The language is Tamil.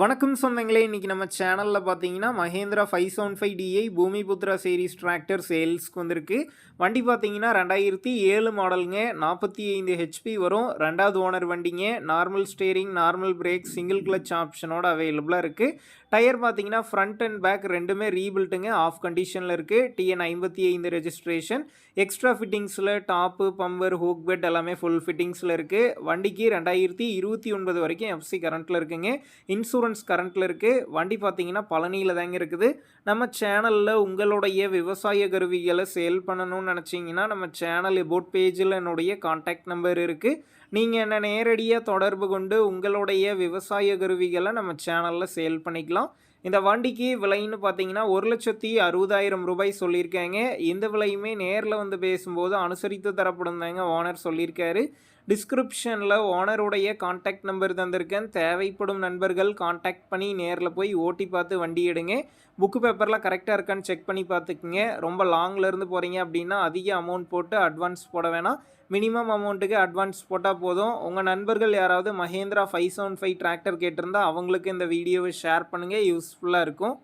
வணக்கம் சொந்தங்களே இன்றைக்கி நம்ம சேனலில் பார்த்தீங்கன்னா Mahindra five seven five DI Bhoomiputra series tractor சேல்ஸ்க்கு வந்திருக்கு. வண்டி பார்த்தீங்கன்னா ரெண்டாயிரத்தி ஏழு மாடலுங்க நாற்பத்தி ஐந்து ஹெச்பி வரும். ரெண்டாவது ஓனர் வண்டிங்க normal steering normal brake single clutch ஆப்ஷனோட அவைலபிளாக இருக்குது டயர் பார்த்தீங்கன்னா ஃப்ரண்ட் அண்ட் பேக் ரெண்டுமே ரீபில்ட்டுங்க ஆஃப் கண்டிஷனில் இருக்குது டிஎன் ஐம்பத்தி ஐந்து ரெஜிஸ்ட்ரேஷன் எக்ஸ்ட்ரா ஃபிட்டிங்ஸில் டாப்பு பம்பர் ஹூக் பெட் எல்லாமே ஃபுல் ஃபிட்டிங்ஸில் இருக்குது வண்டிக்கு ரெண்டாயிரத்தி இருபத்தி ஒன்பது வரைக்கும் எஃப்சி கரண்ட்டில் இருக்குங்க. இன்சூரன்ஸ் கரண்ட்டில் இருக்குது வண்டி பார்த்தீங்கன்னா பழனியில் தாங்க இருக்குது. நம்ம சேனலில் உங்களுடைய விவசாய கருவிகளை சேல் பண்ணணும்னு நினச்சிங்கன்னா நம்ம சேனல் எபோட் பேஜில் என்னுடைய காண்டாக்ட் நம்பர் இருக்குது நீங்கள் என்ன நேரடியாக தொடர்பு கொண்டு உங்களுடைய விவசாய கருவிகளை நம்ம சேனலில் சேல் பண்ணிக்கலாம். இந்த வண்டிக்கு விலைன்னு பார்த்தீங்கன்னா ஒரு லட்சத்தி அறுபதாயிரம் ரூபாய் சொல்லியிருக்காங்க. இந்த விலையுமே நேரில் வந்து பேசும்போது அனுசரித்து தரப்படும் தாங்க ஓனர் சொல்லியிருக்காரு. டிஸ்கிரிப்ஷனில் ஓனருடைய காண்டாக்ட் நம்பர் தந்திருக்கேன். தேவைப்படும் நண்பர்கள் காண்டாக்ட் பண்ணி நேரில் போய் ஓட்டி பார்த்து வண்டி எடுங்க. புக்கு பேப்பர்லாம் கரெக்டாக இருக்கான்னு செக் பண்ணி பார்த்துக்குங்க. ரொம்ப லாங்கில் போகிறீங்க அப்படின்னா அதிக அமௌண்ட் போட்டு அட்வான்ஸ் போட வேணாம். மினிமம் அமௌண்ட்டுக்கு அட்வான்ஸ் போட்டால் போதும். உங்கள் நண்பர்கள் யாராவது Mahindra five seven five tractor கேட்டிருந்தா அவங்களுக்கு இந்த வீடியோவை ஷேர் பண்ணுங்கள் யூஸ்ஃபுல்லாக இருக்கும்.